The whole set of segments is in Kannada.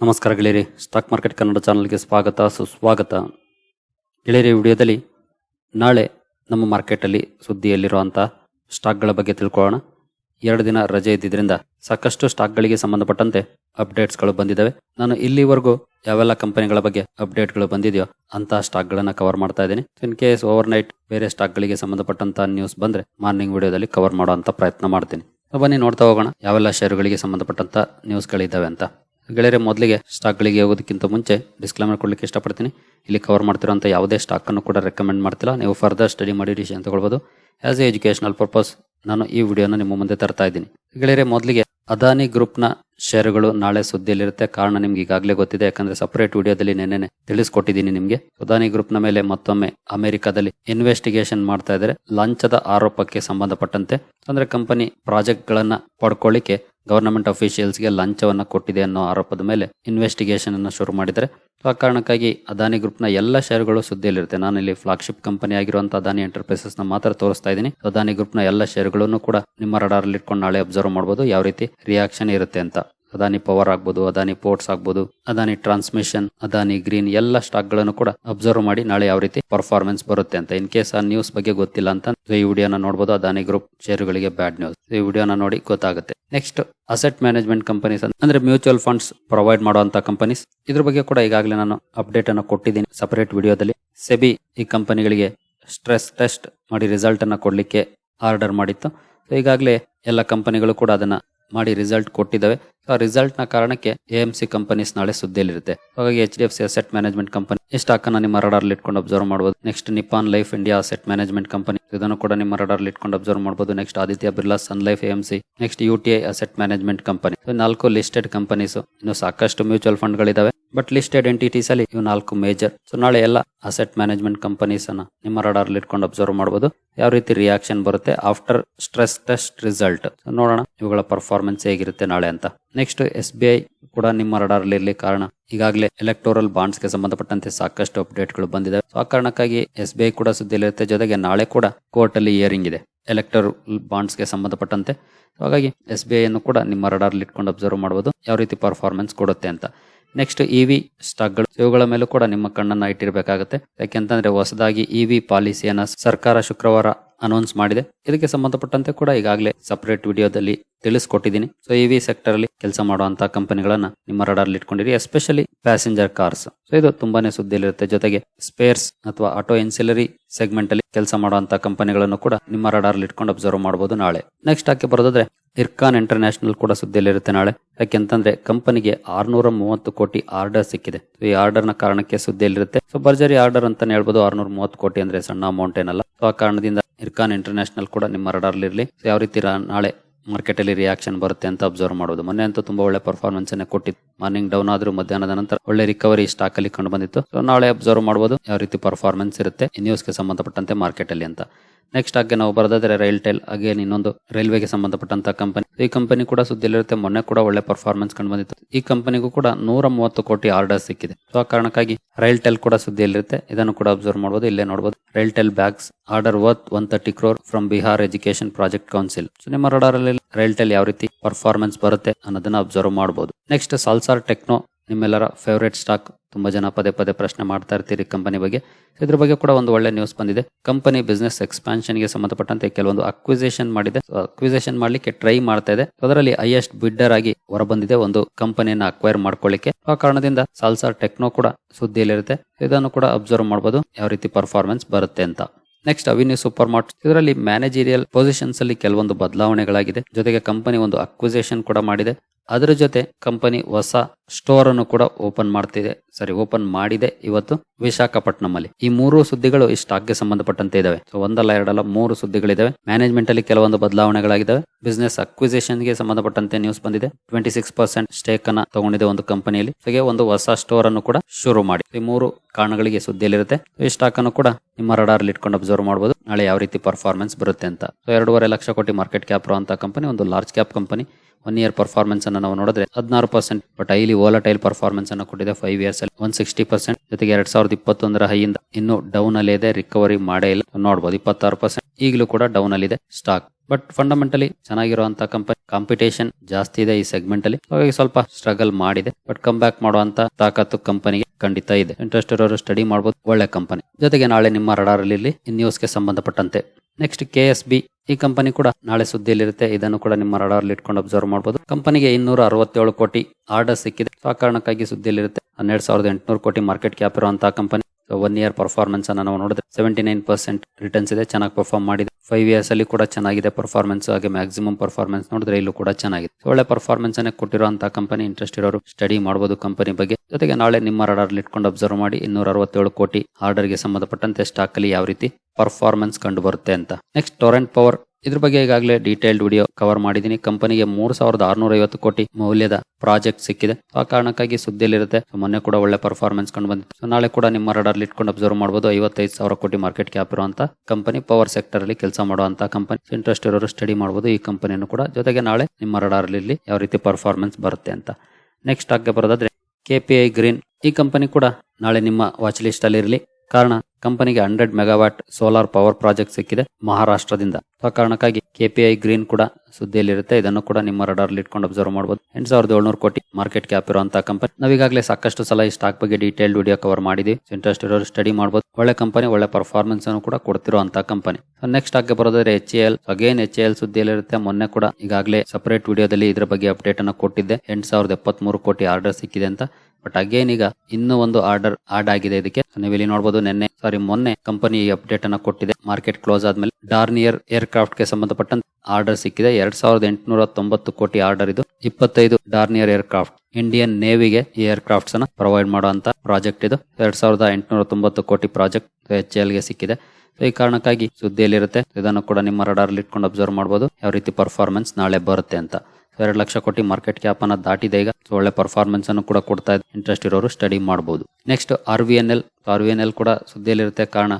ನಮಸ್ಕಾರ ಗೆಳೆಯರಿ, ಸ್ಟಾಕ್ ಮಾರ್ಕೆಟ್ ಕನ್ನಡ ಚಾನಲ್ಗೆ ಸ್ವಾಗತ, ಸುಸ್ವಾಗತ. ಗೆಳೆಯರಿ ವಿಡಿಯೋದಲ್ಲಿ ನಾಳೆ ನಮ್ಮ ಮಾರ್ಕೆಟಲ್ಲಿ ಸುದ್ದಿಯಲ್ಲಿರುವಂಥ ಸ್ಟಾಕ್ಗಳ ಬಗ್ಗೆ ತಿಳ್ಕೊಳ್ಳೋಣ. ಎರಡು ದಿನ ರಜೆ ಇದ್ದಿದ್ದರಿಂದ ಸಾಕಷ್ಟು ಸ್ಟಾಕ್ಗಳಿಗೆ ಸಂಬಂಧಪಟ್ಟಂತೆ ಅಪ್ಡೇಟ್ಸ್ಗಳು ಬಂದಿದ್ದಾವೆ. ನಾನು ಇಲ್ಲಿವರೆಗೂ ಯಾವೆಲ್ಲ ಕಂಪನಿಗಳ ಬಗ್ಗೆ ಅಪ್ಡೇಟ್ಗಳು ಬಂದಿದೆಯೋ ಅಂತಹ ಸ್ಟಾಕ್ಗಳನ್ನು ಕವರ್ ಮಾಡ್ತಾ ಇದ್ದೀನಿ. ಇನ್ ಕೇಸ್ ಓವರ್ ನೈಟ್ ಬೇರೆ ಸ್ಟಾಕ್ಗಳಿಗೆ ಸಂಬಂಧಪಟ್ಟಂತ ನ್ಯೂಸ್ ಬಂದರೆ ಮಾರ್ನಿಂಗ್ ವಿಡಿಯೋದಲ್ಲಿ ಕವರ್ ಮಾಡೋ ಪ್ರಯತ್ನ ಮಾಡ್ತೀನಿ. ಬನ್ನಿ ನೋಡ್ತಾ ಹೋಗೋಣ ಯಾವೆಲ್ಲ ಷೇರುಗಳಿಗೆ ಸಂಬಂಧಪಟ್ಟಂಥ ನ್ಯೂಸ್ಗಳಿದ್ದಾವೆ ಅಂತ. ಗೆಳೆಯರೆ, ಮೊದಲಿಗೆ ಸ್ಟಾಕ್ಗಳಿಗೆ ಹೋಗೋದಕ್ಕಿಂತ ಮುಂಚೆ ಡಿಸ್ಕ್ಲೇಮರ್ ಕೊಡಲಿಕ್ಕೆ ಇಷ್ಟಪಡ್ತೀನಿ. ಇಲ್ಲಿ ಕವರ್ ಮಾಡ್ತಿರೋಂಥ ಯಾವುದೇ ಸ್ಟಾಕನ್ನು ಕೂಡ ರೆಕಮೆಂಡ್ ಮಾಡ್ತಿಲ್ಲ. ನೀವು ಫರ್ದರ್ ಸ್ಟಡಿ ಮಾಡಿ ಡಿಸಿಷನ್ ತಗೊಳ್ಬೋದು. ಆ್ಯಸ್ ಎ ಎಜುಕೇಷನಲ್ ಪರ್ಪಸ್ ನಾನು ಈ ವಿಡಿಯೋನ ನಿಮ್ಮ ಮುಂದೆ ತರ್ತಾ ಇದ್ದೀನಿ. ಗೆಳೆಯರೆ, ಮೊದಲಿಗೆ ಅದಾನಿ ಗ್ರೂಪ್ನ ಶೇರುಗಳು ನಾಳೆ ಸುದ್ದಿಯಲ್ಲಿರುತ್ತೆ. ಕಾರಣ ನಿಮ್ಗೆ ಈಗಾಗಲೇ ಗೊತ್ತಿದೆ. ಯಾಕಂದ್ರೆ ಸಪರೇಟ್ ವಿಡಿಯೋದಲ್ಲಿ ನೆನ್ನೆ ತಿಳಿಸ್ಕೊಟ್ಟಿದ್ದೀನಿ ನಿಮಗೆ. ಅದಾನಿ ಗ್ರೂಪ್ನ ಮೇಲೆ ಮತ್ತೊಮ್ಮೆ ಅಮೆರಿಕಾದಲ್ಲಿ ಇನ್ವೆಸ್ಟಿಗೇಷನ್ ಮಾಡ್ತಾ ಇದ್ದಾರೆ. ಲಂಚದ ಆರೋಪಕ್ಕೆ ಸಂಬಂಧಪಟ್ಟಂತೆ. ಅಂದ್ರೆ ಕಂಪನಿ ಪ್ರಾಜೆಕ್ಟ್ ಗಳನ್ನ ಪಡ್ಕೊಳ್ಳಿಕ್ಕೆ ಗವರ್ನಮೆಂಟ್ ಅಫಿಷಿಯಲ್ಸ್ಗೆ ಲಂಚವನ್ನು ಕೊಟ್ಟಿದೆ ಅನ್ನೋ ಆರೋಪದ ಮೇಲೆ ಇನ್ವೆಸ್ಟಿಗೇಷನ್ ಅನ್ನು ಶುರು ಮಾಡಿದ್ದಾರೆ. ಆ ಕಾರಣಕ್ಕಾಗಿ ಅದಾನಿ ಗ್ರೂಪ್ನ ಎಲ್ಲ ಶೇರುಗಳು ಸುದ್ದಿಯಲ್ಲಿರುತ್ತೆ. ನಾನು ಇಲ್ಲಿ ಫ್ಲಾಗ್ಶಿಪ್ ಕಂಪನಿ ಆಗಿರುವಂತಹ ಅದಾನಿ ಎಂಟರ್ಪ್ರೈಸಸ್ನ ಮಾತ್ರ ತೋರಿಸ್ತಾ ಇದ್ದೀನಿ. ಅದಾನಿ ಗ್ರೂಪ್ನ ಎಲ್ಲ ಶೇರುಗಳನ್ನು ಕೂಡ ನಿಮ್ಮ ರಡಾರ್ ಇಟ್ಕೊಂಡು ನಾಳೆ ಅಬ್ಸರ್ವ್ ಮಾಡಬಹುದು ಯಾವ ರೀತಿ ರಿಯಾಕ್ಷನ್ ಇರುತ್ತೆ ಅಂತ. ಅದಾನಿ ಪವರ್ ಆಗ್ಬೋದು, ಅದಾನಿ ಪೋರ್ಟ್ಸ್ ಆಗ್ಬೋದು, ಅದಾನಿ ಟ್ರಾನ್ಸ್ಮಿಷನ್, ಅದಾನಿ ಗ್ರೀನ್ ಎಲ್ಲ ಸ್ಟಾಕ್ಗಳನ್ನು ಕೂಡ ಅಬ್ಸರ್ವ್ ಮಾಡಿ ನಾಳೆ ಯಾವ ರೀತಿ ಪರ್ಫಾರ್ಮೆನ್ಸ್ ಬರುತ್ತೆ ಅಂತ. ಇನ್ ಕೇಸ್ ಆ ನ್ಯೂಸ್ ಬಗ್ಗೆ ಗೊತ್ತಿಲ್ಲ ಅಂತ ಈ ವಿಡಿಯೋನ ನೋಡಬಹುದು ಅದಾನಿ ಗ್ರೂಪ್ ಶೇರುಗಳಿಗೆ ಬ್ಯಾಡ್ ನ್ಯೂಸ್ ಈ ವಿಡಿಯೋನ ನೋಡಿ ಗೊತ್ತಾಗುತ್ತೆ. ನೆಕ್ಸ್ಟ್ ಅಸೆಟ್ ಮ್ಯಾನೇಜ್ಮೆಂಟ್ ಕಂಪನೀಸ್ ಅಂದ್ರೆ ಮ್ಯೂಚುವಲ್ ಫಂಡ್ಸ್ ಪ್ರೊವೈಡ್ ಮಾಡುವಂತ ಕಂಪನೀಸ್ ಇದ್ರ ಬಗ್ಗೆ ಕೂಡ ಈಗಾಗಲೇ ನಾನು ಅಪ್ಡೇಟ್ ಅನ್ನು ಕೊಟ್ಟಿದ್ದೀನಿ ಸಪರೇಟ್ ವಿಡಿಯೋದಲ್ಲಿ ಸೆಬಿ ಈ ಕಂಪನಿಗಳಿಗೆ ಸ್ಟ್ರೆಸ್ ಟೆಸ್ಟ್ ಮಾಡಿ ರಿಸಲ್ಟ್ ಅನ್ನ ಕೊಡ್ಲಿಕ್ಕೆ ಆರ್ಡರ್ ಮಾಡಿತ್ತು. ಸೊ ಈಗಾಗಲೇ ಎಲ್ಲ ಕಂಪನಿಗಳು ಕೂಡ ಅದನ್ನ ಮಾಡಿ ರಿಸಲ್ಟ್ ಕೊಟ್ಟಿದ್ದಾವೆ. ಆ ರಿಸಲ್ಟ್ನ ಕಾರಣಕ್ಕೆ ಎ ಎಂ ಸಿ ಕಂಪನೀಸ್ ನಾಳೆ ಸುದ್ದಿಯಲ್ಲಿರುತ್ತೆ. ಹಾಗಾಗಿ H D F C asset management company ಈ ಸ್ಟಾಕ್ ಅನ್ನ ನಿಮ್ಮ ರಡಾರ್ ಇಟ್ಕೊಂಡು ಅಬ್ಸರ್ವ್ ಮಾಡಬಹುದು next Nippon life India asset management company ಇದನ್ನು ಕೂಡ ನಿಮ್ಮ ರಡಾರ್ ಇಟ್ಕೊಂಡು ಅಬ್ಸರ್ವ್ ಮಾಡಬಹುದು next Aditya Birla sun life M C, next U T I asset management company. ನಾಲ್ಕು ಲಿಸ್ಟೆಡ್ ಕಂಪನೀಸ್. ಇನ್ನು ಸಾಕಷ್ಟು ಮ್ಯೂಚುವಲ್ ಫಂಡ್ ಗಳಿದಾವೆ ಬಟ್ ಲಿಸ್ಟೆಡ್ ಎಂಟಿಟೀಸ್ ಅಲ್ಲಿ ಇವು ನಾಲ್ಕು ಮೇಜರ್. ಸೊ ನಾಳೆ ಎಲ್ಲ ಅಸೆಟ್ ಮ್ಯಾನೇಜ್ಮೆಂಟ್ ಕಂಪನೀಸ್ ಅನ್ನ ನಿಮ್ಮ ರಡಾರ್ ಇಟ್ಕೊಂಡು ಅಬ್ಸರ್ವ್ ಮಾಡಬಹುದು ಯಾವ ರೀತಿ ರಿಯಾಕ್ಷನ್ ಬರುತ್ತೆ ಆಫ್ಟರ್ ಸ್ಟ್ರೆಸ್ ಟೆಸ್ಟ್ ರಿಸಲ್ಟ್. ನೋಡೋಣ ಇವುಗಳ ಪರ್ಫಾರ್ಮೆನ್ಸ್ ಹೇಗಿರುತ್ತೆ ನಾಳೆ ಅಂತ. ನೆಕ್ಸ್ಟ್ ಎಸ್ ಬಿ ಐ ಕೂಡ ನಿಮ್ಮ ರಡಾರ್ ಇರಲಿ ಕಾರಣ. ಈಗಾಗಲೇ ಎಲೆಕ್ಟೋರಲ್ ಬಾಂಡ್ಸ್ಗೆ ಸಂಬಂಧಪಟ್ಟಂತೆ ಸಾಕಷ್ಟು ಅಪ್ಡೇಟ್ಗಳು ಬಂದಿದೆ ಆ ಕಾರಣಕ್ಕಾಗಿ ಎಸ್ ಬಿ ಐ ಕೂಡ ಸುದ್ದಿಯಲ್ಲಿರುತ್ತೆ. ಜೊತೆಗೆ ನಾಳೆ ಕೂಡ ಕೋರ್ಟ್ ಅಲ್ಲಿ ಇಯರಿಂಗ್ ಇದೆ. ಎಲೆಕ್ಟೋರಲ್ ಬಾಂಡ್ಸ್ಗೆ ಸಂಬಂಧಪಟ್ಟಂತೆ. ಹಾಗಾಗಿ ಎಸ್ ಬಿ ಐ ಅನ್ನು ಕೂಡ ನಿಮ್ಮ ರಡಾರ್ ಇಟ್ಕೊಂಡು ಅಬ್ಸರ್ವ್ ಮಾಡಬಹುದು ಯಾವ ರೀತಿ ಪರ್ಫಾರ್ಮೆನ್ಸ್ ಕೊಡುತ್ತೆ ಅಂತ. ನೆಕ್ಸ್ಟ್ ಇ ವಿ ಸ್ಟಾಕ್ಗಳು ಇವುಗಳ ಮೇಲೂ ಕೂಡ ನಿಮ್ಮ ಕಣ್ಣನ್ನು ಇಟ್ಟಿರಬೇಕಾಗುತ್ತೆ. ಯಾಕೆಂತಂದ್ರೆ ಹೊಸದಾಗಿ ಇ ವಿ ಪಾಲಿಸಿಯನ್ನ ಸರ್ಕಾರ ಶುಕ್ರವಾರ ಅನೌನ್ಸ್ ಮಾಡಿದೆ. ಇದಕ್ಕೆ ಸಂಬಂಧಪಟ್ಟಂತೆ ಕೂಡ ಈಗಾಗಲೇ ಸಪರೇಟ್ ವಿಡಿಯೋದಲ್ಲಿ ತಿಳಿಸ್ಕೊಟ್ಟಿದ್ದೀನಿ. ಸೊ ಇವಿ ಸೆಕ್ಟರ್ ಅಲ್ಲಿ ಕೆಲಸ ಮಾಡುವಂತಹ ಕಂಪನಿಗಳನ್ನ ನಿಮ್ಮ ರಡಾರ್ ಇಟ್ಕೊಂಡಿರಿ ಎಸ್ಪೆಷಲಿ ಪ್ಯಾಸೆಂಜರ್ ಕಾರ್ಸ್ ಸೊ ಇದು ತುಂಬಾನೇ ಸುದ್ದಿಯಲ್ಲಿರುತ್ತೆ. ಜೊತೆಗೆ ಸ್ಪೇರ್ಸ್ ಅಥವಾ ಆಟೋ ಇನ್ಸಿಲರಿ ಸೆಗ್ಮೆಂಟ್ ಅಲ್ಲಿ ಕೆಲಸ ಮಾಡುವಂತಹ ಕಂಪನಿಗಳನ್ನು ಕೂಡ ನಿಮ್ಮ ರಡಾರ್ ಇಟ್ಕೊಂಡು ಅಬ್ಸರ್ವ್ ಮಾಡಬಹುದು ನಾಳೆ. ನೆಕ್ಸ್ಟ್ ಆಕೆ ಬರೋದಾದ್ರೆ ಇರ್ಕಾನ್ ಇಂಟರ್ನ್ಯಾಷನಲ್ ಕೂಡ ಸುದ್ದಿಯಲ್ಲಿರುತ್ತೆ ನಾಳೆ. ಯಾಕೆಂತಂದ್ರೆ ಕಂಪನಿಗೆ ಆರ್ನೂರ ಮೂವತ್ತು ಕೋಟಿ ಆರ್ಡರ್ ಸಿಕ್ಕಿದೆ. ಈ ಆರ್ಡರ್ನ ಕಾರಣಕ್ಕೆ ಸುದ್ದಿಯಲ್ಲಿರುತ್ತೆ. ಸೊ ಭರ್ಜರಿ ಆರ್ಡರ್ ಅಂತಾನೆ ಹೇಳ್ಬೋದು ಆರ್ನೂರ ಮೂವತ್ತು ಕೋಟಿ ಅಂದ್ರೆ ಸಣ್ಣ ಅಮೌಂಟ್ ಏನಲ್ಲ. ಆ ಕಾರಣದಿಂದ ಇರ್ಕಾನ್ ಇಂಟರ್ನ್ಯಾಷನಲ್ ಕೂಡ ನಿಮ್ಮ ರಡಾರ್ಲಿರಲಿ. ಯಾವ ರೀತಿ ನಾಳೆ ಮಾರ್ಕೆಟ್ ಅಲ್ಲಿ ರಿಯಾಕ್ಷನ್ ಬರುತ್ತೆ ಅಂತ ಅಬ್ಸರ್ವ್ ಮಾಡೋದು ಮೊನ್ನೆ ಅಂತೂ ತುಂಬಾ ಒಳ್ಳೆ ಪರ್ಫಾರ್ಮೆನ್ಸ್ ಅನ್ನ ಕೊಟ್ಟಿತ್ತು. ಮಾರ್ನಿಂಗ್ ಡೌನ್ ಆದ್ರೂ ಮಧ್ಯಾಹ್ನದ ನಂತರ ಒಳ್ಳೆ ರಿಕವರಿ ಸ್ಟಾಕ್ ಅಲ್ಲಿ ಕಂಡು ಬಂದಿತ್ತು. ಸೊ ನಾಳೆ ಅಬ್ಸರ್ವ್ ಮಾಡಬಹುದು ಯಾವ ರೀತಿ ಪರ್ಫಾರ್ಮೆನ್ಸ್ ಇರುತ್ತೆ. ನ್ಯೂಸ್ಗೆ ಸಂಬಂಧಪಟ್ಟಂತೆ ಮಾರ್ಕೆಟ್ ಅಲ್ಲಿ ಅಂತ. ನೆಕ್ಸ್ಟ್ ಹಾಗೆ ನಾವು ಬರೋದಾದ್ರೆ ರೈಲ್ ಟೈಲ್ ಅಗೇನ್ ಇನ್ನೊಂದು ರೈಲ್ವೆಗೆ ಸಂಬಂಧಪಟ್ಟಂತ ಕಂಪನಿ ಈ ಕಂಪನಿ ಕೂಡ ಸುದ್ದಿಯಲ್ಲಿರುತ್ತೆ, ಮೊನ್ನೆ ಕೂಡ ಒಳ್ಳೆ ಪರ್ಫಾರ್ಮೆನ್ಸ್ ಕಂಡು ಬಂದಿತ್ತು. ಈ ಕಂಪನಿಗೂ ಕೂಡ ನೂರ ಮೂವತ್ತು ಕೋಟಿ ಆರ್ಡರ್ ಸಿಕ್ಕಿದೆ. ಸೊ ಆ ಕಾರಣಕ್ಕಾಗಿ ರೈಲ್ ಟೆಲ್ ಕೂಡ ಸುದ್ದಿಯಲ್ಲಿರುತ್ತೆ. ಇದನ್ನು ಕೂಡ ಅಬ್ಸರ್ವ್ ಮಾಡಬಹುದು ಇಲ್ಲೇ ನೋಡಬಹುದು RailTel bags order worth one thirty crore from Bihar education project council so ನಿಮ್ಮ ರಡಾರ್ ಅಲ್ಲಿ ರೈಲ್ ಟೆಲ್ ಯಾವ ರೀತಿ ಪರ್ಫಾರ್ಮೆನ್ಸ್ ಬರುತ್ತೆ ಅನ್ನೋದನ್ನ ಅಬ್ಸರ್ವ್ ಮಾಡಬಹುದು ನೆಕ್ಸ್ಟ್ ಸಾಲ್ಸಾರ್ ಟೆಕ್ನೋ ನಿಮ್ಮೆಲ್ಲರ ಫೇವ್ರೇಟ್ ಸ್ಟಾಕ್ ತುಂಬಾ ಜನ ಪದೇ ಪದೇ ಪ್ರಶ್ನೆ ಮಾಡ್ತಾ ಇರ್ತೀರಿ ಕಂಪನಿ ಬಗ್ಗೆ. ಇದ್ರ ಬಗ್ಗೆ ಕೂಡ ಒಂದು ಒಳ್ಳೆ ನ್ಯೂಸ್ ಬಂದಿದೆ. ಕಂಪನಿ ಬಿಸ್ನೆಸ್ ಎಕ್ಸ್ಪಾನ್ಷನ್ಗೆ ಸಂಬಂಧಪಟ್ಟಂತೆ ಕೆಲವೊಂದು ಅಕ್ವಿಸೇಷನ್ ಮಾಡಿದೆ. ಅಕ್ವಿಸೇಷನ್ ಮಾಡ್ಲಿಕ್ಕೆ ಟ್ರೈ ಮಾಡ್ತಾ ಇದೆ. ಅದರಲ್ಲಿ ಹೈಯೆಸ್ಟ್ ಬಿಡ್ಡರ್ ಆಗಿ ಹೊರಬಂದಿದೆ ಒಂದು ಕಂಪನಿಯನ್ನ ಅಕ್ವೈರ್ ಮಾಡ್ಕೊಳ್ಳಿಕ್ಕೆ. ಆ ಕಾರಣದಿಂದ ಸಾಲ್ಸಾರ್ ಟೆಕ್ನೋ ಕೂಡ ಸುದ್ದಿಯಲ್ಲಿರುತ್ತೆ. ಇದನ್ನು ಕೂಡ ಅಬ್ಸರ್ವ್ ಮಾಡಬಹುದು ಯಾವ ರೀತಿ ಪರ್ಫಾರ್ಮೆನ್ಸ್ ಬರುತ್ತೆ ಅಂತ. ನೆಕ್ಸ್ಟ್ ಅವಿನ್ಯೂ ಸೂಪರ್ ಮಾರ್ಟ್ ಇದರಲ್ಲಿ ಮ್ಯಾನೇಜೀರಿಯಲ್ ಪೊಸಿಷನ್ಸ್ ಅಲ್ಲಿ ಕೆಲವೊಂದು ಬದಲಾವಣೆಗಳಾಗಿದೆ. ಜೊತೆಗೆ ಕಂಪನಿ ಒಂದು ಅಕ್ವಿಸೇಷನ್ ಕೂಡ ಮಾಡಿದೆ. ಅದರ ಜೊತೆ ಕಂಪನಿ ಹೊಸ ಸ್ಟೋರ್ ಅನ್ನು ಕೂಡ ಓಪನ್ ಮಾಡ್ತಿದೆ. ಸರಿ ಓಪನ್ ಮಾಡಿದೆ ಇವತ್ತು ವಿಶಾಖಪಟ್ಟಣಂ ಅಲ್ಲಿ ಈ ಮೂರು ಸುದ್ದಿಗಳು ಈ ಸ್ಟಾಕ್ಗೆ ಸಂಬಂಧಪಟ್ಟಂತೆ ಇದಾವೆ. ಸೊ ಒಂದಲ್ಲ, ಎರಡಲ್ಲ, ಮೂರು ಸುದ್ದಿಗಳಿದಾವೆ. ಮ್ಯಾನೇಜ್ಮೆಂಟ್ ಅಲ್ಲಿ ಕೆಲವೊಂದು ಬದಲಾವಣೆಗಳಾಗಿದ್ದಾವೆ ಬಿಸ್ನೆಸ್ ಅಕ್ವಿಸೇಷನ್ಗೆ ಸಂಬಂಧಪಟ್ಟಂತೆ ನ್ಯೂಸ್ ಬಂದಿದೆ. ಟ್ವೆಂಟಿ ಸಿಕ್ಸ್ ಪರ್ಸೆಂಟ್ ಸ್ಟೇಕ್ ಅನ್ನ ತಗೊಂಡಿದೆ ಒಂದು ಕಂಪನಿಯಲ್ಲಿ. ಹಾಗೆ ಒಂದು ಹೊಸ ಸ್ಟೋರ್ ಅನ್ನು ಕೂಡ ಶುರು ಮಾಡಿ. ಈ ಮೂರು ಕಾರಣಗಳಿಗೆ ಸುದ್ದಿಯಲ್ಲಿರುತ್ತೆ. ಈ ಸ್ಟಾಕ್ ಅನ್ನು ಕೂಡ ನಿಮ್ಮ ರಡಾರ್ ಇಟ್ಕೊಂಡು ಅಬ್ಸರ್ವ್ ಮಾಡಬಹುದು ನಾಳೆ ಯಾವ ರೀತಿ ಪರ್ಫಾರ್ಮೆನ್ಸ್ ಬರುತ್ತೆ ಅಂತ. ಎರಡೂವರೆ ಲಕ್ಷ ಕೋಟಿ ಮಾರ್ಕೆಟ್ ಕ್ಯಾಪ್ ಇರುವಂತಹ ಕಂಪನಿ ಒಂದು large cap company one year performance ಅನ್ನು ನಾವು ನೋಡಿದ್ರೆ ಹದಿನಾರು percent but highly volatile performance ಅನ್ನು ಕೊಟ್ಟಿದೆ ಫೈವ್ ಇಯರ್ಸ್ ಅಲ್ಲಿ. ಒನ್ ಸಿಕ್ಸ್ಟಿ ಪರ್ಸೆಂಟ್ ಜೊತೆಗೆ ಎರಡ್ ಸಾವಿರದ ಇಪ್ಪತ್ತೊಂದರ ಹೈಯಿಂದ ಇನ್ನು ಡೌನ್ ಅಲ್ಲಿ ಇದೆ ರಿಕವರಿ ಮಾಡೇ ಇಲ್ಲ. ನೋಡಬಹುದು ಇಪ್ಪತ್ತಾರು ಪರ್ಸೆಂಟ್ ಈಗಲೂ ಕೂಡ ಡೌನ್ ಅಲ್ಲಿ ಇದೆ ಸ್ಟಾಕ್ ಬಟ್ ಫಂಡಮೆಂಟಲಿ ಚೆನ್ನಾಗಿರುವಂತಹ ಕಂಪನಿ ಕಾಂಪಿಟೇಷನ್ ಜಾಸ್ತಿ ಇದೆ ಈ ಸೆಗ್ಮೆಂಟ್ ಅಲ್ಲಿ. ಹಾಗಾಗಿ ಸ್ವಲ್ಪ ಸ್ಟ್ರಗಲ್ ಮಾಡಿದೆ ಬಟ್ ಕಮ್ ಬ್ಯಾಕ್ ಮಾಡುವಂತ ತಾಕತ್ತು ಕಂಪನಿಗೆ ಖಂಡಿತ ಇದೆ. ಇಂಟ್ರೆಸ್ಟ್ ಇರೋರು ಸ್ಟಡಿ ಮಾಡಬಹುದು ಒಳ್ಳೆ ಕಂಪನಿ ಜೊತೆಗೆ ನಾಳೆ ನಿಮ್ಮ ರಡಾರ್ ಅಲ್ಲಿ ನ್ಯೂಸ್ಗೆ ಸಂಬಂಧಪಟ್ಟಂತೆ. ನೆಕ್ಸ್ಟ್ ಕೆ ಎಸ್ ಬಿ ಈ ಕಂಪನಿ ಕೂಡ ನಾಳೆ ಸುದ್ದಿಯಲ್ಲಿರುತ್ತೆ. ಇದನ್ನು ಕೂಡ ನಿಮ್ಮ ರಡಾರ್ ಇಟ್ಕೊಂಡು ಅಬ್ಸರ್ವ್ ಮಾಡಬಹುದು ಕಂಪನಿಗೆ ಇನ್ನೂರ ಅರವತ್ತೇಳು ಕೋಟಿ ಆರ್ಡರ್ ಸಿಕ್ಕಿದೆ. ಆ ಕಾರಣಕ್ಕಾಗಿ ಸುದ್ದಿಯಲ್ಲಿರುತ್ತೆ. ಹನ್ನೆರಡು ಸಾವಿರದ ಎಂಟುನೂರು ಕೋಟಿ ಮಾರ್ಕೆಟ್ ಕ್ಯಾಪ್ ಇರುವಂತಹ ಕಂಪನಿ ಒನ್ ಇಯರ್ ಪರ್ಫಾರ್ಮೆನ್ಸ್ ಅನ್ನ ನಾವು ನೋಡಿದ್ರೆ ಸೆವೆಂಟಿ ನೈನ್ ಪರ್ಸೆಂಟ್ ರಿಟರ್ನ್ಸ್ ಇದೆ, ಚೆನ್ನಾಗಿ ಪರ್ಫಾರ್ಮ್ ಮಾಡಿದೆ. ಫೈವ್ ಇಯರ್ಸ್ ಅಲ್ಲಿ ಕೂಡ ಚೆನ್ನಾಗಿದೆ ಪರ್ಫಾರ್ಮೆನ್ಸ್ ಹಾಗೆ ಮ್ಯಾಕ್ಸಿಮಮ್ ಪರ್ಫಾರ್ಮೆನ್ಸ್ ನೋಡಿದ್ರೆ ಇಲ್ಲೂ ಕೂಡ ಚೆನ್ನಾಗಿದೆ. ಒಳ್ಳೆ ಪರ್ಫಾರ್ಮೆನ್ಸ್ ಅನ್ನ ಕೊಟ್ಟಿರುವಂತಹ ಕಂಪನಿ ಇಂಟ್ರೆಸ್ಟ್ ಇರೋರು ಸ್ಟಡಿ ಮಾಡಬಹುದು ಕಂಪನಿ ಬಗ್ಗೆ. ಜೊತೆಗೆ ನಾಳೆ ನಿಮ್ಮ ರಡಾರ್ ಇಟ್ಕೊಂಡು ಅಬ್ಸರ್ವ್ ಮಾಡಿ ಇನ್ನೂರ ಅರವತ್ತೇಳು ಕೋಟಿ ಆರ್ಡರ್ಗೆ ಸಂಬಂಧಪಟ್ಟಂತೆ ಸ್ಟಾಕ್ ಅಲ್ಲಿ ಯಾವ ರೀತಿ ಪರ್ಫಾರ್ಮೆನ್ಸ್ ಕಂಡು ಬರುತ್ತೆ ಅಂತ. ನೆಕ್ಸ್ಟ್ ಟೊರೆಂಟ್ ಪವರ್ ಇದ್ರ ಬಗ್ಗೆ ಈಗಾಗಲೇ ಡೀಟೇಲ್ಡ್ ವಿಡಿಯೋ ಕವರ್ ಮಾಡಿದ್ದೀನಿ. ಕಂಪನಿಗೆ ಮೂರ್ ಸಾವಿರದ ಆರ್ನೂರ ಐವತ್ತು ಕೋಟಿ ಮೌಲ್ಯದ ಪ್ರಾಜೆಕ್ಟ್ ಸಿಕ್ಕಿದೆ. ಆ ಕಾರಣಕ್ಕಾಗಿ ಸುದ್ದಿಯಲ್ಲಿರುತ್ತೆ, ಮೊನ್ನೆ ಕೂಡ ಒಳ್ಳೆ ಪರ್ಫಾರ್ಮೆನ್ಸ್ ಕಂಡು ಬಂದಿತ್ತು. ನಾಳೆ ಕೂಡ ನಿಮ್ಮ ರಡಾರ್ ಇಟ್ಕೊಂಡು ಅಬ್ಸರ್ವ್ ಮಾಡಬಹುದು ಐವತ್ತೈದು ಸಾವಿರ ಕೋಟಿ ಮಾರ್ಕೆಟ್ ಕ್ಯಾಪ್ ಇರುವಂತ ಕಂಪನಿ ಪವರ್ ಸೆಕ್ಟರ್ ಅಲ್ಲಿ ಕೆಲಸ ಮಾಡುವಂತ ಕಂಪನಿ ಇಂಟ್ರೆಸ್ಟ್ ಇರೋರು ಸ್ಟಡಿ ಮಾಡಬಹುದು ಈ ಕಂಪನಿಯನ್ನು ಕೂಡ ಜೊತೆಗೆ ನಾಳೆ ನಿಮ್ಮ ರಡಾರ್ ಯಾವ ರೀತಿ ಪರ್ಫಾರ್ಮೆನ್ಸ್ ಬರುತ್ತೆ ಅಂತ. ನೆಕ್ಸ್ಟ್ ಆಗಿ ಬರೋದಾದ್ರೆ ಕೆಪಿಐ ಗ್ರೀನ್ ಈ ಕಂಪನಿ ಕೂಡ ನಾಳೆ ನಿಮ್ಮ ವಾಚ್ ಲಿಸ್ಟ್ ಅಲ್ಲಿ ಇರಲಿ. ಕಾರಣ ಕಂಪನಿಗೆ hundred megawatt solar power project ಸಿಕ್ಕಿದೆ ಮಹಾರಾಷ್ಟ್ರದಿಂದ. ಆ ಕಾರಣಕ್ಕಾಗಿ ಕೆಪಿಐ ಗ್ರೀನ್ ಕೂಡ ಸುದ್ದಿಯಲ್ಲಿರುತ್ತೆ. ಇದನ್ನು ಕೂಡ ನಿಮ್ಮ ರಡಾರ್ ಇಟ್ಕೊಂಡು ಅಬ್ಸರ್ವ್ ಮಾಡಬಹುದು ಎಂಟು ಸಾವಿರದ ಏಳ್ನೂರು ಕೋಟಿ ಮಾರ್ಕೆಟ್ ಕ್ಯಾಪ್ ಇರುವಂತ ಕಂಪನಿ. ನಾವೀಗಾಗಲೇ ಸಾಕಷ್ಟು ಸಲ ಈ ಸ್ಟಾಕ್ ಬಗ್ಗೆ ಡೀಟೇಲ್ ವಿಡಿಯೋ ಕವರ್ ಮಾಡಿದ್ವಿ ಇಂಟ್ರೆಸ್ಟ್ ಇರೋರು ಸ್ಟಡಿ ಮಾಡಬಹುದು ಒಳ್ಳೆ ಕಂಪನಿ, ಒಳ್ಳೆ ಪರ್ಫಾರ್ಮೆನ್ಸ್ ಅನ್ನು ಕೂಡ ಕೊಡ್ತಿರುವಂತಹ ಕಂಪನಿ. ನೆಕ್ಸ್ಟ್ ಸ್ಟಾಕ್ಗೆ ಬರೋದಾದ್ರೆ H L again H L ಸುದ್ದಿಯಲ್ಲಿರುತ್ತೆ. ಮೊನ್ನೆ ಕೂಡ ಈಗಾಗಲೇ ಸಪರೇಟ್ ವಿಡಿಯೋದಲ್ಲಿ ಇದರ ಬಗ್ಗೆ ಅಪ್ಡೇಟ್ ಅನ್ನು ಕೊಟ್ಟಿದ್ದೆ. ಎಂಟು ಸಾವಿರದ ಎಪ್ಪತ್ಮೂರು ಕೋಟಿ ಆರ್ಡರ್ ಸಿಕ್ಕಿದೆ ಅಂತ. ಬಟ್ ಅಗೇನ್ ಈಗ ಇನ್ನೂ ಒಂದು ಆರ್ಡರ್ ಆಡ್ ಆಗಿದೆ ಇದಕ್ಕೆ. ನೀವು ಇಲ್ಲಿ ನೋಡಬಹುದು ನಿನ್ನೆ ಸಾರಿ ಮೊನ್ನೆ ಕಂಪನಿ ಅಪ್ಡೇಟ್ ಅನ್ನ ಕೊಟ್ಟಿದೆ. ಮಾರ್ಕೆಟ್ ಕ್ಲೋಸ್ ಆದ್ಮೇಲೆ ಡಾರ್ನಿಯರ್ ಏರ್ ಕ್ರಾಫ್ಟ್ಗೆ ಸಂಬಂಧಪಟ್ಟಂತೆ ಆರ್ಡರ್ ಸಿಕ್ಕಿದೆ. ಎರಡ್ ಸಾವಿರದ ಎಂಟುನೂರ ತೊಂಬತ್ತು ಕೋಟಿ ಆರ್ಡರ್ ಇದು. ಇಪ್ಪತ್ತೈದು ಡಾರ್ನಿಯರ್ ಏರ್ ಕ್ರಾಫ್ಟ್ ಇಂಡಿಯನ್ ನೇವಿಗೆ ಈ ಏರ್ ಕ್ರಾಫ್ಟ್ಸ್ ಅನ್ನ ಪ್ರೊವೈಡ್ ಮಾಡುವಂತ ಪ್ರಾಜೆಕ್ಟ್ ಇದು. ಎರಡ್ ಸಾವಿರದ ಎಂಟುನೂರ ತೊಂಬತ್ತು ಕೋಟಿ ಪ್ರಾಜೆಕ್ಟ್ ಎಚ್ ಎಲ್ಗೆ ಸಿಕ್ಕಿದೆ. ಈ ಕಾರಣಕ್ಕಾಗಿ ಸುದ್ದಿಯಲ್ಲಿರುತ್ತೆ. ಇದನ್ನು ಕೂಡ ನಿಮ್ಮ ರಡಾರ್ ಇಟ್ಕೊಂಡು ಅಬ್ಸರ್ವ್ ಮಾಡಬಹುದು ಯಾವ ರೀತಿ ಪರ್ಫಾರ್ಮೆನ್ಸ್ ನಾಳೆ ಬರುತ್ತೆ ಅಂತ. ಎರಡು ಲಕ್ಷ ಕೋಟಿ ಮಾರ್ಕೆಟ್ ಕ್ಯಾಪ್ ಅನ್ನ ದಾಟಿದೆ ಈಗ. ಒಳ್ಳೆ ಪರ್ಫಾರ್ಮೆನ್ಸ್ ಅನ್ನು ಕೂಡ ಕೊಡ್ತಾ ಇದೆ. ಇಂಟ್ರೆಸ್ಟ್ ಇರೋರು ಸ್ಟಡಿ ಮಾಡಬಹುದು next R V N L R V N L ಕೂಡ ಸುದ್ದಿಯಲ್ಲಿರುತ್ತೆ. ಕಾರಣ,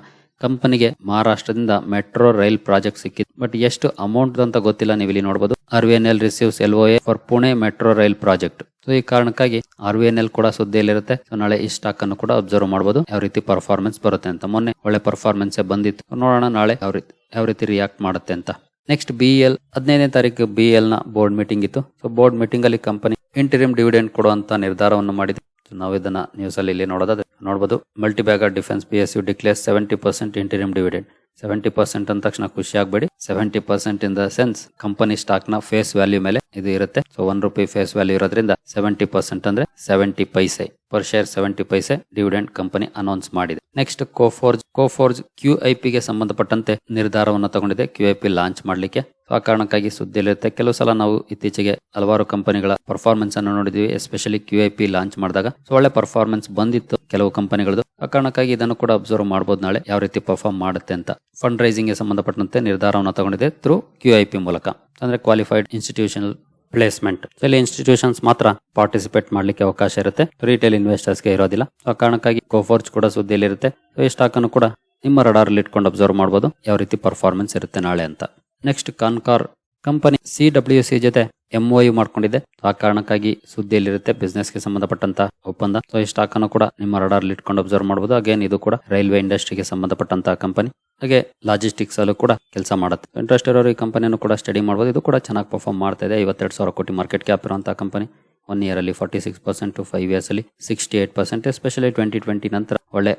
ಕಂಪನಿಗೆ ಮಹಾರಾಷ್ಟ್ರದಿಂದ ಮೆಟ್ರೋ ರೈಲ್ ಪ್ರಾಜೆಕ್ಟ್ ಸಿಕ್ಕಿದೆ. ಬಟ್ ಎಷ್ಟು ಅಮೌಂಟ್ ಅಂತ ಗೊತ್ತಿಲ್ಲ. ನೀವು ಇಲ್ಲಿ ನೋಡಬಹುದು R V N L receives L A for Pune metro rail project so ಈ ಕಾರಣಕ್ಕಾಗಿ ಆರ್ ವಿ ಎನ್ ಎಲ್ ಕೂಡ ಸುದ್ದಿಯಲ್ಲಿರುತ್ತೆ. ಸೊ ನಾಳೆ ಈ ಸ್ಟಾಕ್ ಅನ್ನು ಕೂಡ ಅಬ್ಸರ್ವ್ ಮಾಡಬಹುದು ಯಾವ ರೀತಿ ಪರ್ಫಾರ್ಮೆನ್ಸ್ ಬರುತ್ತೆ ಅಂತ. ಮೊನ್ನೆ ಒಳ್ಳೆ ಪರ್ಫಾರ್ಮೆನ್ಸ್ ಬಂದಿತ್ತು. ನೋಡೋಣ ನಾಳೆ ಯಾವ ರೀತಿ ಯಾವ ರೀತಿ ರಿಯಾಕ್ಟ್ ಮಾಡುತ್ತೆ ಅಂತ. ನೆಕ್ಸ್ಟ್ ಬಿ ಎಲ್ ಹದಿನೈದನೇ ತಾರೀಕು ಬಿ ಎಲ್ನ ಬೋರ್ಡ್ ಮೀಟಿಂಗ್ ಇತ್ತು. ಸೊ ಬೋರ್ಡ್ ಮೀಟಿಂಗ್ ಅಲ್ಲಿ ಕಂಪನಿ ಇಂಟರಿಮ್ ಡಿವಿಡೆಂಡ್ ಕೊಡುವಂತ ನಿರ್ಧಾರವನ್ನು ಮಾಡಿದೆ. ನಾವು ಇದನ್ನ ನ್ಯೂಸ್ ಅಲ್ಲಿ ಇಲ್ಲಿ ನೋಡೋದಾದ್ರೆ ನೋಡಬಹುದು multibagger defence P S U declare seventy percent interim dividend seventy percent ಅಂದ ತಕ್ಷಣ ಖುಷಿ ಆಗಬೇಡಿ. Seventy percent in the sense company ಸ್ಟಾಕ್ನ ಫೇಸ್ ವ್ಯಾಲ್ಯೂ ಮೇಲೆ ಇದು ಇರುತ್ತೆ. So one rupee face value ಇರೋದ್ರಿಂದ ಸೆವೆಂಟಿ ಪರ್ಸೆಂಟ್ ಅಂದ್ರೆ seventy paise per share seventy paise dividend company announce ಮಾಡಿದೆ. Next Coforge Coforge Q I P ಗೆ ಸಂಬಂಧಪಟ್ಟಂತೆ ನಿರ್ಧಾರವನ್ನು ತಗೊಂಡಿದೆ. ಕ್ಯೂ ಐ ಪಿ ಲಾಂಚ್ ಮಾಡಲಿಕ್ಕೆ. ಆ ಕಾರಣಕ್ಕಾಗಿ ಸುದ್ದಿಯಲ್ಲಿರುತ್ತೆ, ಕೆಲವು ಸಲ ನಾವು ಇತ್ತೀಚೆಗೆ ಹಲವಾರು ಕಂಪನಿಗಳ ಪರ್ಫಾರ್ಮೆನ್ಸ್ ಅನ್ನು ನೋಡಿದ್ವಿ especially Q I P launch ಮಾಡಿದಾಗ. ಸೊ ಒಳ್ಳೆ ಪರ್ಫಾರ್ಮೆನ್ಸ್ ಬಂದಿತ್ತು ಕೆಲವು ಕಂಪನಿಗಳದ್ದು. ಆ ಕಾರಣಕ್ಕಾಗಿ ಇದನ್ನು ಕೂಡ ಅಬ್ಸರ್ವ್ ಮಾಡಬಹುದು ನಾಳೆ, ಯಾವ ರೀತಿ ಪರ್ಫಾರ್ಮ್ ಮಾಡುತ್ತೆ ಅಂತ. ಫಂಡ್ ರೈಸಿಂಗ್ಗೆ ಸಂಬಂಧಪಟ್ಟಂತೆ ನಿರ್ಧಾರವನ್ನು ತಗೊಂಡಿದೆ ಥ್ರೂ ಕ್ಯೂ ಐ ಪಿ ಮೂಲಕ. ಅಂದ್ರೆ ಕ್ವಾಲಿಫೈಡ್ ಇನ್ಸ್ಟಿಟ್ಯೂಷನಲ್ ಪ್ಲೇಸ್ಮೆಂಟ್ ಇಲ್ಲಿ ಇನ್ಸ್ಟಿಟ್ಯೂಷನ್ಸ್ ಮಾತ್ರ ಪಾರ್ಟಿಸಿಪೇಟ್ ಮಾಡ್ಲಿಕ್ಕೆ ಅವಕಾಶ ಇರುತ್ತೆ. ರಿಟೇಲ್ ಇನ್ವೆಸ್ಟರ್ಸ್ಗೆ ಇರೋದಿಲ್ಲ. ಆ ಕಾರಣಕ್ಕಾಗಿ ಕೋಫೋರ್ಜ್ ಕೂಡ ಸುದ್ದಿಯಲ್ಲಿರುತ್ತೆ. ಇರುತ್ತೆ ಈ ಸ್ಟಾಕ್ ಅನ್ನು ಕೂಡ ನಿಮ್ಮ ರಡಾರ್ ಇಟ್ಕೊಂಡು ಅಬ್ಸರ್ವ್ ಮಾಡಬಹುದು ಯಾವ ರೀತಿ ಪರ್ಫಾರ್ಮೆನ್ಸ್ ಇರುತ್ತೆ ನಾಳೆ ಅಂತ. Next Concor company C W C ಜೊತೆ ಎಂಒ ಯು ಮಾಡ್ಕೊಂಡಿದೆ. ಆ ಕಾರಣಕ್ಕಾಗಿ ಸುದ್ದಿಯಲ್ಲಿರುತ್ತೆ ಬಿಸ್ನೆಸ್ಗೆ ಸಂಬಂಧಪಟ್ಟಂತ ಒಪ್ಪಂದ. ಸೊ ಈ ಸ್ಟಾಕ್ ಅನ್ನು ಕೂಡ ನಿಮ್ಮ ರಡಾರ್ ಇಟ್ಕೊಂಡು ಅಬ್ಸರ್ವ್ ಮಾಡಬಹುದು ಅಗೇನ್ ಇದು ಕೂಡ ರೈಲ್ವೆ ಇಂಡಸ್ಟ್ರಿಗೆ ಸಂಬಂಧಪಟ್ಟಂತ ಕಂಪನಿ ಹಾಗೆ ಲಾಜಿಸ್ಟಿಕ್ಸ್ ಅಲ್ಲೂ ಕೂಡ ಕೆಲಸ ಮಾಡುತ್ತೆ. ಇಂಟ್ರೆಸ್ಟ್ ಇರೋರು ಈ ಕಂಪನಿಯನ್ನು ಕೂಡ ಸ್ಟಡಿ ಮಾಡಬಹುದು ಇದು ಕೂಡ ಚೆನ್ನಾಗಿ ಪರ್ಫಾರ್ಮ್ ಮಾಡ್ತಾ ಇದೆ. ಐವತ್ತೆರಡು ಸಾವಿರ ಕೋಟಿ ಮಾರ್ಕೆಟ್ ಕ್ಯಾಪ್ ಇರುವಂತಹ ಕಂಪನಿ ಒನ್ ಇಯರ್ ಅಲ್ಲಿ forty six percent to five years ಅಲ್ಲಿ sixty eight percent especially twenty twenty ನಂತರ ಒಳ್ಳೆ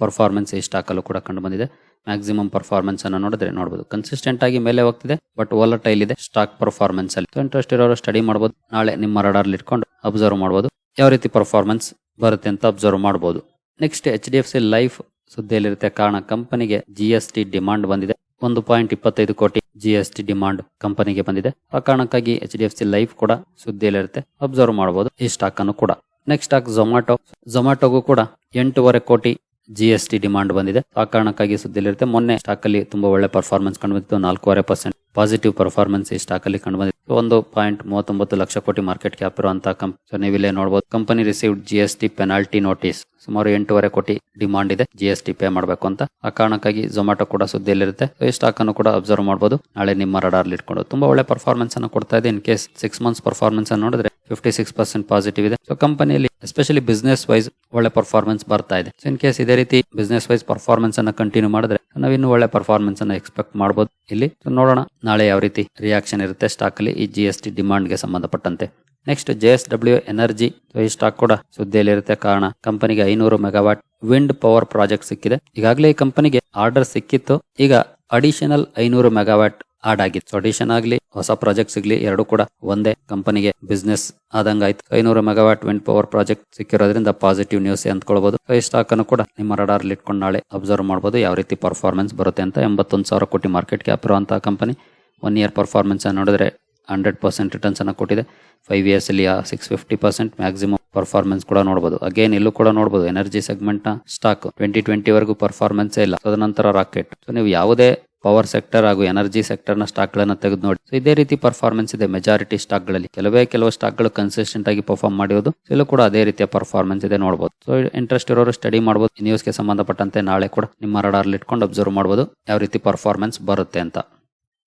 ಪರ್ಫಾರ್ಮೆನ್ಸ್ ಈ ಸ್ಟಾಕ್ ಅಲ್ಲೂ ಕೂಡ ಕಂಡು ಬಂದಿದೆ. ಮ್ಯಾಕ್ಸಿಮಮ್ ಪರ್ಫಾರ್ಮೆನ್ಸ್ ಅನ್ನು ನೋಡಿದ್ರೆ ನೋಡಬಹುದು ಕನ್ಸಿಸ್ಟೆಂಟ್ ಆಗಿ ಮೇಲೆ ಹೋಗ್ತಿದೆ ಬಟ್ ಓಲಟೈಲ್ ಇದೆ ಸ್ಟಾಕ್ ಪರ್ಫಾರ್ಮೆನ್ಸ್ ಅಲ್ಲಿ. ಇಂಟ್ರೆಸ್ಟ್ ಇರೋರು ಸ್ಟಡಿ ಮಾಡಬಹುದು ನಾಳೆ ನಿಮ್ಮ ರಡಾರ್ಲಿ ಇಟ್ಕೊಂಡು ಅಬ್ಸರ್ವ್ ಮಾಡಬಹುದು ಯಾವ ರೀತಿ ಪರ್ಫಾರ್ಮೆನ್ಸ್ ಬರುತ್ತೆ ಅಂತ ಅಬ್ಸರ್ವ್ ಮಾಡಬಹುದು next H D F C life ಸುದ್ದಿಯಲ್ಲಿರುತ್ತೆ. ಕಾರಣ, ಕಂಪನಿಗೆ ಜಿ ಎಸ್ ಟಿ ಡಿಮಾಂಡ್ ಬಂದಿದೆ. ಒಂದು ಪಾಯಿಂಟ್ ಇಪ್ಪತ್ತೈದು ಕೋಟಿ ಜಿ ಎಸ್ ಟಿ ಡಿಮಾಂಡ್ ಕಂಪನಿಗೆ ಬಂದಿದೆ. ಆ ಕಾರಣಕ್ಕಾಗಿ H D F C life ಕೂಡ ಸುದ್ದಿಯಲ್ಲಿರುತ್ತೆ. ಅಬ್ಸರ್ವ್ ಮಾಡಬಹುದು ಈ ಸ್ಟಾಕ್ ಅನ್ನು ಕೂಡ. ನೆಕ್ಸ್ಟ್ ಸ್ಟಾಕ್ ಝೊಮ್ಯಾಟೊ ಝೊಮ್ಯಾಟೊಗೂ ಕೂಡ ಎಂಟೂವರೆ ಕೋಟಿ ಜಿ ಎಸ್ ಟಿ ಡಿಮಾಂಡ್ ಬಂದಿದೆ. ಆ ಕಾರಣಕ್ಕಾಗಿ ಸುದ್ದಿಲಿರುತ್ತೆ ಮೊನ್ನೆ ಸ್ಟಾಕ್ ಅಲ್ಲಿ ತುಂಬಾ ಒಳ್ಳೆ ಪರ್ಫಾರ್ಮೆನ್ಸ್ ಕಂಡು ಬಂದಿತ್ತು ನಾಲ್ಕೂವರೆ ಪರ್ಸೆಂಟ್ ಪಾಸಿಟಿವ್ ಪರ್ಫಾರ್ಮೆನ್ಸ್ ಈ ಸ್ಟಾಕ್ ಅಲ್ಲಿ ಕಂಡು ಬಂದಿತ್ತು ಒಂದು ಪಾಯಿಂಟ್ ಮೂವತ್ತೊಂಬತ್ತು ಲಕ್ಷ ಕೋಟಿ ಮಾರ್ಕೆಟ್ ಕ್ಯಾಪ್ ಇರುವಂತಹ ಕಂಪ್ ನೀವಿಲ್ಲೇ ನೋಡಬಹುದು company received G S T penalty notice ಸುಮಾರು ಎಂಟೂವರೆ ಕೋಟಿ ಡಿಮಾಂಡ್ ಇದೆ. ಜಿ ಎಸ್ ಟಿ ಪೇ ಮಾಡಬೇಕು ಅಂತ. ಆ ಕಾರಣಕ್ಕಾಗಿ ಝೊಮ್ಯಾಟೊ ಕೂಡ ಸುದ್ದಿಯಲ್ಲಿರುತ್ತೆ. ಈ ಸ್ಟಾಕ್ ಅನ್ನು ಕೂಡ ಅಬ್ಸರ್ವ್ ಮಾಡಬಹುದು ನಾಳೆ ನಿಮ್ಮ ರಡಾರ್ ಇಟ್ಕೊಂಡು ತುಂಬಾ ಒಳ್ಳೆ ಪರ್ಫಾರ್ಮೆನ್ಸ್ ಅನ್ನು ಕೊಡ್ತಾ ಇದೆ. In case six months performance ಅನ್ನು ನೋಡಿದ್ರೆ ಫಿಫ್ಟಿ ಸಿಕ್ಸ್ ಪರ್ಸೆಂಟ್ ಪಾಸಿಟಿವ್ ಇದೆ. ಸೊ ಕಂಪನಿಯಲ್ಲಿ ಎಸ್ಪೆಷಲಿ ಬಿಸ್ನೆಸ್ ವೈಸ್ ಒಳ್ಳೆ ಪರ್ಫಾರ್ಮೆನ್ಸ್ ಬರ್ತಾ ಇದೆ. ಇನ್ ಕೇಸ್ ಇದೇ ರೀತಿ ಬಿಸ್ನೆಸ್ ವೈಸ್ ಪರ್ಫಾರ್ಮೆನ್ಸ್ ಅನ್ನ ಕಂಟಿನ್ಯೂ ಮಾಡಿದ್ರೆ ನಾವು ಇನ್ನೂ ಒಳ್ಳೆ ಪರ್ಫಾರ್ಮೆನ್ಸ್ ಅನ್ನ ಎಕ್ಸ್ಪೆಕ್ಟ್ ಮಾಡಬಹುದು ಇಲ್ಲಿ. ನೋಡೋಣ ನಾಳೆ ಯಾವ ರೀತಿ ರಿಯಾಕ್ಷನ್ ಇರುತ್ತೆ ಸ್ಟಾಕ್ ಅಲ್ಲಿ ಈ ಜಿ ಎಸ್ ಟಿ ಡಿಮಾಂಡ್ಗೆ ಸಂಬಂಧಪಟ್ಟಂತೆ. Next J S W energy ಈ ಸ್ಟಾಕ್ ಕೂಡ ಸುದ್ದಿಯಲ್ಲಿರುತ್ತೆ. ಕಾರಣ ಕಂಪನಿಗೆ ಐನೂರು ಮೆಗಾವಾಟ್ ವಿಂಡ್ ಪವರ್ ಪ್ರಾಜೆಕ್ಟ್ ಸಿಕ್ಕಿದೆ. ಈಗಾಗಲೇ ಈ ಕಂಪನಿಗೆ ಆರ್ಡರ್ ಸಿಕ್ಕಿತ್ತು. ಈಗ ಅಡಿಷನಲ್ ಐನೂರು ಮೆಗಾವಾಟ್ ಆಡ್ ಆಗಿತ್ತು ಅಡಿಷನ್ ಆಗಲಿ, ಹೊಸ ಪ್ರಾಜೆಕ್ಟ್ ಸಿಗ್ಲಿ, ಎರಡು ಕೂಡ ಒಂದೇ ಕಂಪನಿಗೆ ಬಿಸ್ನೆಸ್ ಆದಂಗಾಯ್ತು. ಐನೂರು ಮೆಗಾವಾಟ್ ವಿಂಡ್ ಪವರ್ ಪ್ರಾಜೆಕ್ಟ್ ಸಿಕ್ಕಿರೋದ್ರಿಂದ ಪಾಸಿಟಿವ್ ನ್ಯೂಸ್ ಅಂದ್ಕೊಳ್ಬಹುದು ಈ ಸ್ಟಾಕ್ ಅನ್ನು ಕೂಡ ನಿಮ್ಮ ರಡಾರ್ ಇಟ್ಕೊಂಡು ನಾಳೆ ಅಬ್ಸರ್ವ್ ಮಾಡಬಹುದು ಯಾವ ರೀತಿ ಪರ್ಫಾರ್ಮೆನ್ಸ್ ಬರುತ್ತೆ ಅಂತ ಎಂಬತ್ತೊಂದು ಸಾವಿರ ಕೋಟಿ ಮಾರ್ಕೆಟ್ ಕ್ಯಾಪ್ ಇರುವಂತ ಕಂಪನಿ ಒನ್ ಇಯರ್ ಪರ್ಫಾರ್ಮೆನ್ಸ್ ನೋಡಿದ್ರೆ ಹಂಡ್ರೆಡ್ ಪರ್ಸೆಂಟ್ ರಿಟರ್ನ್ಸ್ ಅನ್ನ ಕೊಟ್ಟಿದೆ. ಫೈವ್ ಇಯರ್ಸ್ ಅಲ್ಲಿ six fifty percent maximum performance ಕೂಡ ನೋಡಬಹುದು ಅಗೇನ್ ಇಲ್ಲೂ ಕೂಡ ನೋಡಬಹುದು ಎನರ್ಜಿ ಸೆಗ್ಮೆಂಟ್ನ ಸ್ಟಾಕ್ ಟ್ವೆಂಟಿ ಟ್ವೆಂಟಿ ವರೆಗೂ ಪರ್ಫಾರ್ಮೆನ್ಸ್ ಇಲ್ಲ. ತದನಂತರ ರಾಕೆಟ್ ಸೊ ನೀವು ಯಾವುದೇ ಪವರ್ ಸೆಕ್ಟರ್ ಹಾಗೂ ಎನರ್ಜಿ ಸೆಕ್ಟರ್ನ ಸ್ಟಾಕ್ ಗಳನ್ನ ತೆಗೆದು ನೋಡಿ. ಸೊ ಇದೇ ರೀತಿ ಪರ್ಫಾರ್ಮೆನ್ಸ್ ಇದೆ ಮೆಜಾರಿಟಿ ಸ್ಟಾಕ್ಗಳಲ್ಲಿ ಕೆಲವೇ ಕೆಲವು ಸ್ಟಾಕ್ಗಳು ಕನ್ಸಿಸ್ಟೆಂಟ್ ಆಗಿ ಪರ್ಫಾರ್ಮ್ ಮಾಡಿರೋದು. ಇಲ್ಲೂ ಕೂಡ ಅದೇ ರೀತಿಯ ಪರ್ಫಾರ್ಮೆನ್ಸ್ ಇದೆ ನೋಡಬಹುದು ಸೊ ಇಂಟ್ರೆಸ್ಟ್ ಇರೋರು ಸ್ಟಡಿ ಮಾಡಬಹುದು ನ್ಯೂಸ್ಗೆ ಸಂಬಂಧಪಟ್ಟಂತೆ ನಾಳೆ ಕೂಡ ನಿಮ್ಮ ರಡಾರ್ ಇಟ್ಕೊಂಡು ಅಬ್ಸರ್ವ್ ಮಾಡಬಹುದು ಯಾವ ರೀತಿ ಪರ್ಫಾರ್ಮೆನ್ಸ್ ಬರುತ್ತೆ ಅಂತ.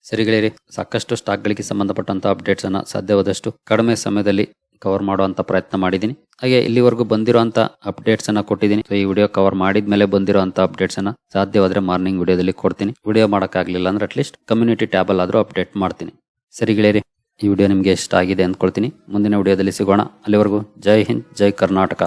ಸರಿಗಳಿರಿ ಸಾಕಷ್ಟು ಸ್ಟಾಕ್ಗಳಿಗೆ ಸಂಬಂಧಪಟ್ಟಂತ ಅಪ್ಡೇಟ್ಸ್ ಅನ್ನ ಸಾಧ್ಯವಾದಷ್ಟು ಕಡಿಮೆ ಸಮಯದಲ್ಲಿ ಕವರ್ ಮಾಡುವಂತ ಪ್ರಯತ್ನ ಮಾಡಿದ್ದೀನಿ. ಹಾಗೆ ಇಲ್ಲಿವರೆಗೂ ಬಂದಿರುವಂತ ಅಪ್ಡೇಟ್ಸ್ ಅನ್ನ ಕೊಟ್ಟಿದ್ದೀನಿ. ಸೊ ಈ ವಿಡಿಯೋ ಕವರ್ ಮಾಡಿದ್ಮೇಲೆ ಬಂದಿರುವಂತ ಅಪ್ಡೇಟ್ಸ್ ಅನ್ನ ಸಾಧ್ಯವಾದ್ರೆ ಮಾರ್ನಿಂಗ್ ವಿಡಿಯೋದಲ್ಲಿ ಕೊಡ್ತೀನಿ. ವಿಡಿಯೋ ಮಾಡೋಕ್ಕಾಗಲಿಲ್ಲ ಅಂದ್ರೆ ಅಟ್ಲೀಸ್ಟ್ ಕಮ್ಯುನಿಟಿ ಟ್ಯಾಬಲ್ ಆದರೂ ಅಪ್ಡೇಟ್ ಮಾಡ್ತೀನಿ. ಸರಿ ಗೆಳೆಯರಿ, ಈ ವಿಡಿಯೋ ನಿಮಗೆ ಇಷ್ಟ ಆಗಿದೆ ಅಂದ್ಕೊಳ್ತೀನಿ. ಮುಂದಿನ ವಿಡಿಯೋದಲ್ಲಿ ಸಿಗೋಣ. ಅಲ್ಲಿವರೆಗೂ ಜೈ ಹಿಂದ್, ಜೈ ಕರ್ನಾಟಕ.